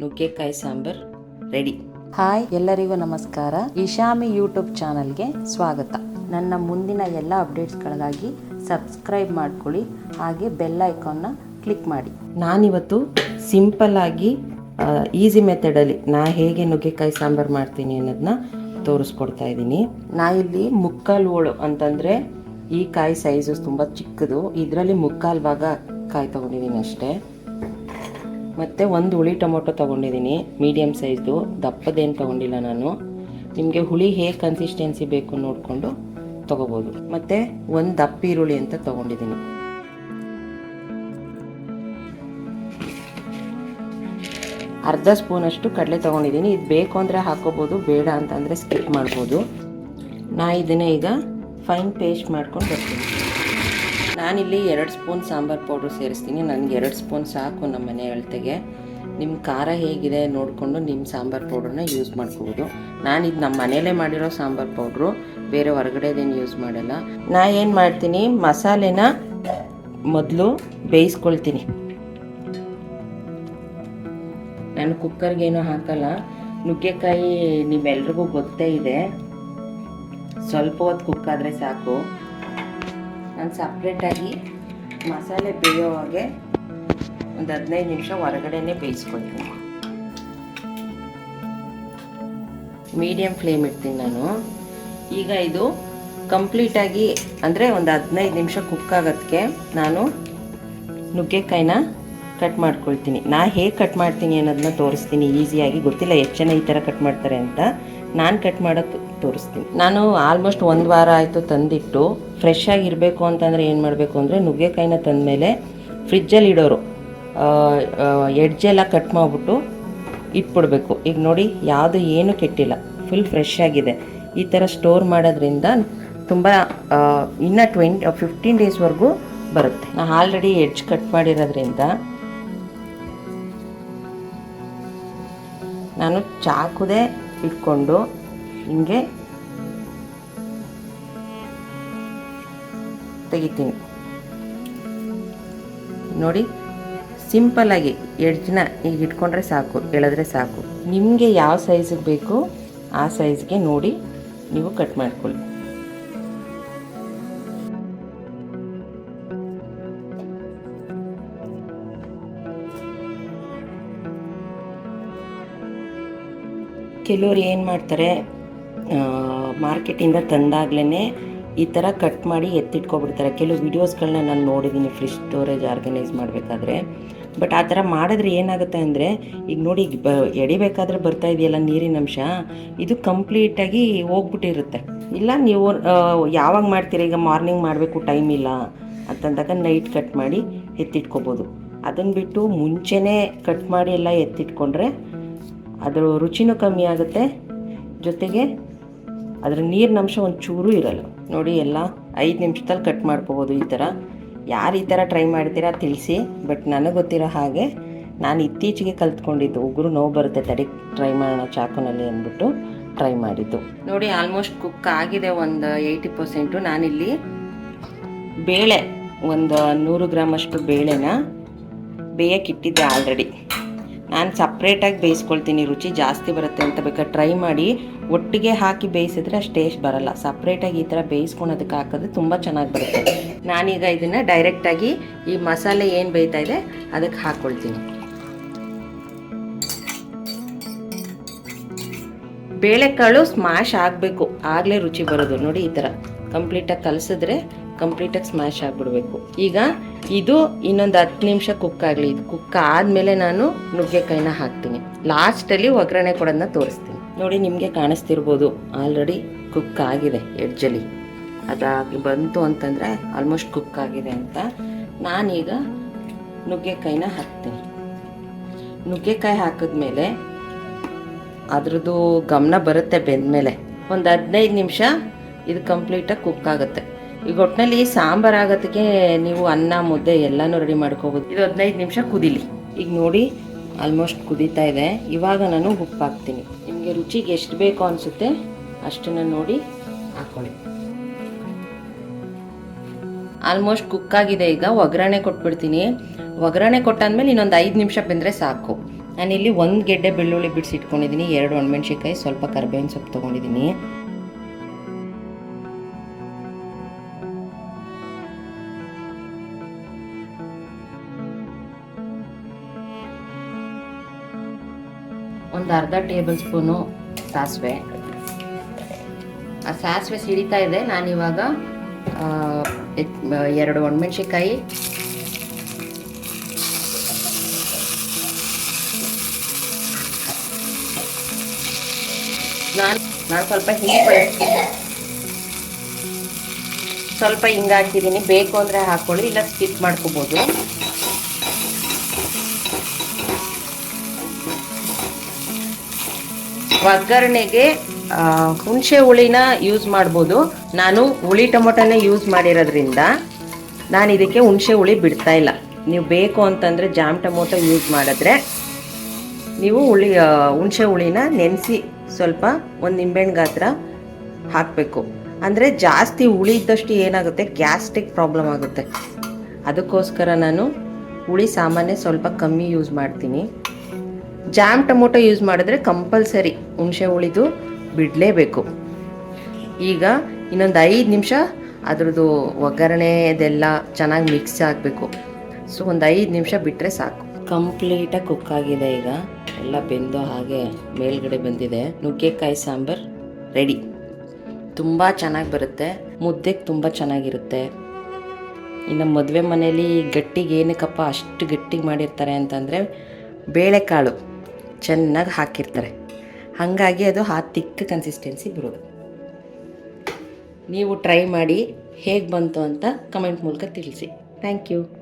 ನುಗ್ಗೆಕಾಯಿ sambar ready hi ಎಲ್ಲರಿಗೂ ನಮಸ್ಕಾರ. ಇಶಾಮಿ ಯೂಟ್ಯೂಬ್ ಚಾನಲ್ಗೆ ಸ್ವಾಗತ. ನನ್ನ ಮುಂದಿನ ಎಲ್ಲ ಅಪ್ಡೇಟ್ಸ್ಗಳಿಗಾಗಿ ಸಬ್ಸ್ಕ್ರೈಬ್ ಮಾಡ್ಕೊಳ್ಳಿ ಹಾಗೆ ಬೆಲ್ ಐಕಾನ್ನ ಕ್ಲಿಕ್ ಮಾಡಿ. ನಾನಿವತ್ತು ಸಿಂಪಲ್ ಆಗಿ ಈಸಿ ಮೆಥಡಲ್ಲಿ ನಾ ಹೇಗೆ ನುಗ್ಗೆಕಾಯಿ ಸಾಂಬಾರು ಮಾಡ್ತೀನಿ ಅನ್ನೋದನ್ನ ತೋರಿಸ್ಕೊಡ್ತಾ ಇದ್ದೀನಿ. ನಾ ಇಲ್ಲಿ ಮುಕ್ಕಾಲು ಓಳು ಅಂತಂದರೆ ಈ ಕಾಯಿ ಸೈಜು ತುಂಬ ಚಿಕ್ಕದು. ಇದರಲ್ಲಿ ಮುಕ್ಕಾಲು ಭಾಗ ಕಾಯಿ ತೊಗೊಂಡಿದ್ದೀನಿ ಅಷ್ಟೇ. ಮತ್ತು ಒಂದು ಹುಳಿ ಟೊಮೊಟೊ ತೊಗೊಂಡಿದ್ದೀನಿ ಮೀಡಿಯಮ್ ಸೈಜ್ದು ದಪ್ಪದೇನು ತೊಗೊಂಡಿಲ್ಲ ನಾನು. ನಿಮಗೆ ಹುಳಿ ಹೇಗೆ ಕನ್ಸಿಸ್ಟೆನ್ಸಿ ಬೇಕು ನೋಡಿಕೊಂಡು ತೊಗೋಬೋದು. ಮತ್ತು ಒಂದು ದಪ್ಪ ಈರುಳ್ಳಿ ಅಂತ ತೊಗೊಂಡಿದ್ದೀನಿ. ಅರ್ಧ ಸ್ಪೂನಷ್ಟು ಕಡಲೆ ತೊಗೊಂಡಿದ್ದೀನಿ. ಇದು ಬೇಕು ಅಂದರೆ ಹಾಕೋಬೋದು, ಬೇಡ ಅಂತಂದರೆ ಸ್ಕಿಪ್ ಮಾಡ್ಬೋದು. ನಾ ಇದನ್ನೇ ಈಗ ಫೈನ್ ಪೇಸ್ಟ್ ಮಾಡ್ಕೊಂಡು ಬರ್ತೀನಿ. ನಾನಿಲ್ಲಿ ಎರಡು ಸ್ಪೂನ್ ಸಾಂಬಾರು ಪೌಡ್ರ್ ಸೇರಿಸ್ತೀನಿ. ನನಗೆ ಎರಡು ಸ್ಪೂನ್ ಸಾಕು ನಮ್ಮ ಮನೆ ಅಳತೆಗೆ. ನಿಮ್ಮ ಖಾರ ಹೇಗಿದೆ ನೋಡಿಕೊಂಡು ನಿಮ್ಮ ಸಾಂಬಾರು ಪೌಡ್ರನ್ನ ಯೂಸ್ ಮಾಡ್ಕೋಬೋದು. ನಾನು ಇದು ನಮ್ಮ ಮನೇಲೇ ಮಾಡಿರೋ ಸಾಂಬಾರು ಪೌಡ್ರು. ಬೇರೆ ಹೊರಗಡೆದೇನು ಯೂಸ್ ಮಾಡಲ್ಲ. ನಾ ಏನು ಮಾಡ್ತೀನಿ, ಮಸಾಲೆನ ಮೊದಲು ಬೇಯಿಸ್ಕೊಳ್ತೀನಿ. ನಾನು ಕುಕ್ಕರ್ಗೇನು ಹಾಕಲ್ಲ. ನುಗ್ಗೆಕಾಯಿ ನಿಮ್ಮೆಲ್ರಿಗೂ ಗೊತ್ತೇ ಇದೆ. ಸ್ವಲ್ಪ ಹೊತ್ತು ಕುಕ್ಕಾದರೆ ಸಾಕು. ನಾನು ಸಪ್ರೇಟಾಗಿ ಮಸಾಲೆ ಬೇಯೋವಾಗೆ ಒಂದು ಹದಿನೈದು ನಿಮಿಷ ಹೊರಗಡೆನೇ ಬೇಯಿಸ್ಕೊಳ್ತೀನಿ. ಮೀಡಿಯಮ್ ಫ್ಲೇಮ್ ಇಡ್ತೀನಿ ನಾನು. ಈಗ ಇದು ಕಂಪ್ಲೀಟಾಗಿ, ಅಂದರೆ ಒಂದು ಹದಿನೈದು ನಿಮಿಷ ಕುಕ್ ಆಗೋದಕ್ಕೆ ನಾನು ನುಗ್ಗೆಕಾಯಿನ ಕಟ್ ಮಾಡ್ಕೊಳ್ತೀನಿ. ನಾ ಹೇಗೆ ಕಟ್ ಮಾಡ್ತೀನಿ ಅನ್ನೋದನ್ನ ತೋರಿಸ್ತೀನಿ. ಈಸಿಯಾಗಿ ಗೊತ್ತಿಲ್ಲ ಎಷ್ಟು ಜನ ಈ ಥರ ಕಟ್ ಮಾಡ್ತಾರೆ ಅಂತ. ನಾನು ಕಟ್ ಮಾಡೋಕ್ಕೆ ತೋರಿಸ್ತೀನಿ. ನಾನು ಆಲ್ಮೋಸ್ಟ್ ಒಂದು ವಾರ ಆಯಿತು ತಂದಿಟ್ಟು, ಫ್ರೆಶ್ ಆಗಿರಬೇಕು ಅಂತಂದರೆ ಏನು ಮಾಡಬೇಕು ಅಂದರೆ ನುಗ್ಗೆಕಾಯಿನ ತಂದಮೇಲೆ ಫ್ರಿಜ್ಜಲ್ಲಿ ಇಡೋರು ಎಡ್ಜೆಲ್ಲ ಕಟ್ ಮಾಡಿಬಿಟ್ಟು ಇಟ್ಬಿಡ್ಬೇಕು. ಈಗ ನೋಡಿ, ಯಾವುದು ಏನು ಕೆಟ್ಟಿಲ್ಲ. ಫುಲ್ ಫ್ರೆಶ್ ಆಗಿದೆ. ಈ ಥರ ಸ್ಟೋರ್ ಮಾಡೋದ್ರಿಂದ ತುಂಬ ಇನ್ನು ಟ್ವೆಂಟಿ ಫಿಫ್ಟೀನ್ ಡೇಸ್ವರೆಗೂ ಬರುತ್ತೆ. ನಾನು ಆಲ್ರೆಡಿ ಎಡ್ಜ್ ಕಟ್ ಮಾಡಿರೋದ್ರಿಂದ ನಾನು ಚಾಕುದೇ ಇಟ್ಕೊಂಡು ಹಿಂಗೆ ತೆಗಿತೀನಿ. ನೋಡಿ ಸಿಂಪಲ್ಲಾಗಿ ಎಡ್ಜ್ನ ಈಗ ಇಟ್ಕೊಂಡ್ರೆ ಸಾಕು, ಎಳೆದ್ರೆ ಸಾಕು. ನಿಮಗೆ ಯಾವ ಸೈಜಿಗೆ ಬೇಕು, ಆ ಸೈಜ್ಗೆ ನೋಡಿ, ನೀವು ಕಟ್ ಮಾಡ್ಕೊಳ್ಳಿ. ಕೆಲವ್ರು ಏನು ಮಾಡ್ತಾರೆ ಮಾರ್ಕೆಟಿಂದ ತಂದಾಗ್ಲೇ ಈ ಥರ ಕಟ್ ಮಾಡಿ ಎತ್ತಿಟ್ಕೊಬಿಡ್ತಾರೆ. ಕೆಲವು ವೀಡಿಯೋಸ್ಗಳನ್ನ ನಾನು ನೋಡಿದ್ದೀನಿ ಫ್ರಿಜ್ ಸ್ಟೋರೇಜ್ ಆರ್ಗನೈಸ್ ಮಾಡಬೇಕಾದ್ರೆ. ಬಟ್ ಆ ಥರ ಮಾಡಿದ್ರೆ ಏನಾಗುತ್ತೆ ಅಂದರೆ, ಈಗ ನೋಡಿ ಈಗ ಬ ಎಡಿಬೇಕಾದ್ರೆ ಬರ್ತಾ ಇದೆಯಲ್ಲ ನೀರಿನ ಅಂಶ, ಇದು ಕಂಪ್ಲೀಟಾಗಿ ಹೋಗ್ಬಿಟ್ಟಿರುತ್ತೆ. ಇಲ್ಲ ನೀವು ಯಾವಾಗ ಮಾಡ್ತೀರಾ? ಈಗ ಮಾರ್ನಿಂಗ್ ಮಾಡಬೇಕು ಟೈಮ್ ಇಲ್ಲ ಅಂತಂದಾಗ ನೈಟ್ ಕಟ್ ಮಾಡಿ ಎತ್ತಿಟ್ಕೊಬೋದು. ಅದನ್ನು ಬಿಟ್ಟು ಮುಂಚೆನೇ ಕಟ್ ಮಾಡಿ ಎಲ್ಲ ಎತ್ತಿಟ್ಕೊಂಡ್ರೆ ಅದರ ರುಚಿನೂ ಕಮ್ಮಿ ಆಗುತ್ತೆ. ಜೊತೆಗೆ ಅದರ ನೀರಿನ ಅಂಶ ಒಂದು ಚೂರು ಇರಲ್ಲ. ನೋಡಿ ಎಲ್ಲ ಐದು ನಿಮಿಷದಲ್ಲಿ ಕಟ್ ಮಾಡ್ಕೋಬೋದು ಈ ಥರ ಯಾರು ಈ ಥರ ಟ್ರೈ ಮಾಡ್ತೀರಾ ತಿಳಿಸಿ, ಬಟ್ ನನಗೆ ಗೊತ್ತಿರೋ ಹಾಗೆ ನಾನು ಇತ್ತೀಚೆಗೆ ಕಲ್ತ್ಕೊಂಡಿದ್ದು ಉಗುರು ನೋವು ಬರುತ್ತೆ ತಡಿ, ಟ್ರೈ ಮಾಡೋಣ ಚಾಕುನಲ್ಲಿ ಅಂದ್ಬಿಟ್ಟು ಟ್ರೈ ಮಾಡಿದ್ದು. ನೋಡಿ ಆಲ್ಮೋಸ್ಟ್ ಕುಕ್ ಆಗಿದೆ ಒಂದು ಏಯ್ಟಿ ಪರ್ಸೆಂಟು. ನಾನಿಲ್ಲಿ ಬೇಳೆ, ಒಂದು ನೂರು ಗ್ರಾಮ್ ಅಷ್ಟು ಬೇಳೆನ ಬೇಯಕ್ಕಿಟ್ಟಿದ್ದೆ ಆಲ್ರೆಡಿ. ನಾನು ಸಪ್ರೇಟಾಗಿ ಬೇಯಿಸ್ಕೊಳ್ತೀನಿ, ರುಚಿ ಜಾಸ್ತಿ ಬರುತ್ತೆ ಅಂತ ಬೇಕಾದ್ರೆ ಟ್ರೈ ಮಾಡಿ. ಒಟ್ಟಿಗೆ ಹಾಕಿ ಬೇಯಿಸಿದ್ರೆ ಅಷ್ಟು ಟೇಸ್ಟ್ ಬರಲ್ಲ. ಸಪ್ರೇಟಾಗಿ ಈ ಥರ ಬೇಯಿಸ್ಕೊಳೋದಕ್ಕೆ ಹಾಕಿದ್ರೆ ತುಂಬ ಚೆನ್ನಾಗಿ ಬರುತ್ತೆ. ನಾನೀಗ ಇದನ್ನು ಡೈರೆಕ್ಟಾಗಿ ಈ ಮಸಾಲೆ ಏನು ಬೇಯ್ತಾ ಇದೆ ಅದಕ್ಕೆ ಹಾಕ್ಕೊಳ್ತೀನಿ ಬೇಳೆಕಾಳು ಸ್ಮ್ಯಾಶ್ ಆಗಬೇಕು. ಆಗಲೇ ರುಚಿ ಬರೋದು. ನೋಡಿ ಈ ಥರ ಕಂಪ್ಲೀಟಾಗಿ ಕಲಸಿದ್ರೆ ಕಂಪ್ಲೀಟಾಗಿ ಸ್ಮ್ಯಾಶ್ ಆಗಿಬಿಡಬೇಕು. ಈಗ ಇದು ಇನ್ನೊಂದು ಹತ್ತು ನಿಮಿಷ ಕುಕ್ ಆಗಲಿ. ಇದು ಕುಕ್ ಆದಮೇಲೆ ನಾನು ನುಗ್ಗೆಕಾಯಿನ ಹಾಕ್ತೀನಿ. ಲಾಸ್ಟಲ್ಲಿ ಒಗ್ಗರಣೆ ಕೊಡೋದನ್ನ ತೋರಿಸ್ತೀನಿ. ನೋಡಿ ನಿಮಗೆ ಕಾಣಿಸ್ತಿರ್ಬೋದು. ಆಲ್ರೆಡಿ ಕುಕ್ ಆಗಿದೆ, ಎಡ್ಜಲ್ಲಿ. ಅದಾಗಿ ಬಂತು ಅಂತಂದರೆ ಆಲ್ಮೋಸ್ಟ್ ಕುಕ್ ಆಗಿದೆ ಅಂತ ನಾನೀಗ ನುಗ್ಗೆಕಾಯಿನ ಹಾಕ್ತೀನಿ. ನುಗ್ಗೆಕಾಯಿ ಹಾಕಿದ್ಮೇಲೆ ಅದ್ರದ್ದು ಗಮನ ಬರುತ್ತೆ ಬೆಂದಮೇಲೆ. ಒಂದು ಹದಿನೈದು ನಿಮಿಷ ಇದು ಕಂಪ್ಲೀಟಾಗಿ ಕುಕ್ ಆಗುತ್ತೆ. ಈಗ ಒಟ್ಟಿನಲ್ಲಿ ಸಾಂಬಾರು ಆಗೋದಕ್ಕೆ ನೀವು ಅನ್ನ ಮುದ್ದೆ ಎಲ್ಲನೂ ರೆಡಿ ಮಾಡ್ಕೋಬೋದು. ಇದು ಹದಿನೈದು ನಿಮಿಷ ಕುದಿಲಿ. ಈಗ ನೋಡಿ ಆಲ್ಮೋಸ್ಟ್ ಕುದೀತಾ ಇದೆ. ಇವಾಗ ನಾನು ಉಪ್ಪು ಹಾಕ್ತೀನಿ. ನಿಮಗೆ ರುಚಿಗೆ ಎಷ್ಟು ಬೇಕು ಅನಿಸುತ್ತೆ ಅಷ್ಟನ್ನು ನೋಡಿ ಹಾಕ್ಕೊಳ್ಳಿ ಆಲ್ಮೋಸ್ಟ್ ಕುಕ್ ಆಗಿದೆ ಈಗ. ಒಗ್ಗರಣೆ ಕೊಟ್ಬಿಡ್ತೀನಿ. ಒಗ್ಗರಣೆ ಕೊಟ್ಟಾದ್ಮೇಲೆ ಇನ್ನೊಂದು ಐದು ನಿಮಿಷ ಬೆಂದರೆ ಸಾಕು. ನಾನಿಲ್ಲಿ ಒಂದು ಗೆಡ್ಡೆ ಬೆಳ್ಳುಳ್ಳಿ ಬಿಡಿಸಿಟ್ಕೊಂಡಿದ್ದೀನಿ ಎರಡು ಒಣಮೆಣ್ಸಿಕಾಯಿ ಸ್ವಲ್ಪ ಕರ್ಬೇವಿನ ಸೊಪ್ಪು ತೊಗೊಂಡಿದ್ದೀನಿ ಒಂದು ಅರ್ಧ ಟೇಬಲ್ ಸ್ಪೂನು ಸಾಸಿವೆ. ಆ ಸಾಸಿವೆ ಸಿಡಿತಾ ಇದೆ. ನಾನಿವಾಗ ಎರಡು ಒಣಮೆಣ್ಸಿನ್ಕಾಯಿ, ನಾನು ನಾನು ಸ್ವಲ್ಪ ಹಿಂಗೆ ಸ್ವಲ್ಪ ಹಿಂಗೆ ಹಾಕಿದ್ದೀನಿ. ಬೇಕು ಅಂದರೆ ಹಾಕ್ಕೊಳ್ಳಿ ಇಲ್ಲ ಸ್ಕಿಪ್ ಮಾಡ್ಕೋಬೋದು. ಒಗ್ಗರಣೆಗೆ ಹುಣಸೆ ಹುಳಿನ ಯೂಸ್ ಮಾಡ್ಬೋದು. ನಾನು ಹುಳಿ ಟೊಮೊಟೊನೇ ಯೂಸ್ ಮಾಡಿರೋದ್ರಿಂದ ನಾನು ಇದಕ್ಕೆ ಹುಣಸೆ ಹುಳಿ ಬಿಡ್ತಾ ಇಲ್ಲ. ನೀವು ಬೇಕು ಅಂತಂದರೆ ಜಾಮ್ ಟೊಮೊಟೊ ಯೂಸ್ ಮಾಡಿದ್ರೆ ನೀವು ಹುಳಿ ಹುಣಸೆ ಹುಳಿನ ನೆನೆಸಿ ಸ್ವಲ್ಪ ಒಂದು ನಿಂಬೆಹಣ್ಣು ಗಾತ್ರ ಹಾಕಬೇಕು. ಅಂದರೆ ಜಾಸ್ತಿ ಹುಳಿ ಇದ್ದಷ್ಟು ಏನಾಗುತ್ತೆ? ಗ್ಯಾಸ್ಟ್ರಿಕ್ ಪ್ರಾಬ್ಲಮ್ ಆಗುತ್ತೆ. ಅದಕ್ಕೋಸ್ಕರ ನಾನು ಹುಳಿ ಸಾಮಾನ್ಯ ಸ್ವಲ್ಪ ಕಮ್ಮಿ ಯೂಸ್ ಮಾಡ್ತೀನಿ. ಜಾಮ್ ಟೊಮೊಟೊ ಯೂಸ್ ಮಾಡಿದ್ರೆ ಕಂಪಲ್ಸರಿ ಹುಣಸೆ ಹುಳಿದು ಬಿಡಲೇಬೇಕು. ಈಗ ಇನ್ನೊಂದು ಐದು ನಿಮಿಷ ಅದರದ್ದು ಒಗ್ಗರಣೆ ಇದೆಲ್ಲ ಚೆನ್ನಾಗಿ ಮಿಕ್ಸ್ ಆಗಬೇಕು. ಸೊ ಒಂದು ಐದು ನಿಮಿಷ ಬಿಟ್ಟರೆ ಸಾಕು. ಕಂಪ್ಲೀಟಾಗಿ ಕುಕ್ ಆಗಿದೆ ಈಗ. ಎಲ್ಲ ಬೆಂದು ಹಾಗೆ ಮೇಲ್ಗಡೆ ಬಂದಿದೆ. ನುಗ್ಗೆಕಾಯಿ ಸಾಂಬಾರು ರೆಡಿ ತುಂಬ ಚೆನ್ನಾಗಿ ಬರುತ್ತೆ. ಮುದ್ದೆಗೆ ತುಂಬ ಚೆನ್ನಾಗಿರುತ್ತೆ. ಇನ್ನು ಮದುವೆ ಮನೇಲಿ ಗಟ್ಟಿಗೆ ಏನಕ್ಕಪ್ಪ ಅಷ್ಟು ಗಟ್ಟಿಗೆ ಮಾಡಿರ್ತಾರೆ ಅಂತಂದರೆ ಬೇಳೆಕಾಳು. ಚೆನ್ನಾಗಿ ಹಾಕಿರ್ತಾರೆ. ಹಾಗಾಗಿ ಅದು ಆ ತಿಕ್ಕ ಕನ್ಸಿಸ್ಟೆನ್ಸಿ ಬರೋದು. ನೀವು ಟ್ರೈ ಮಾಡಿ ಹೇಗೆ ಬಂತು ಅಂತ ಕಮೆಂಟ್ ಮೂಲಕ ತಿಳಿಸಿ. Thank you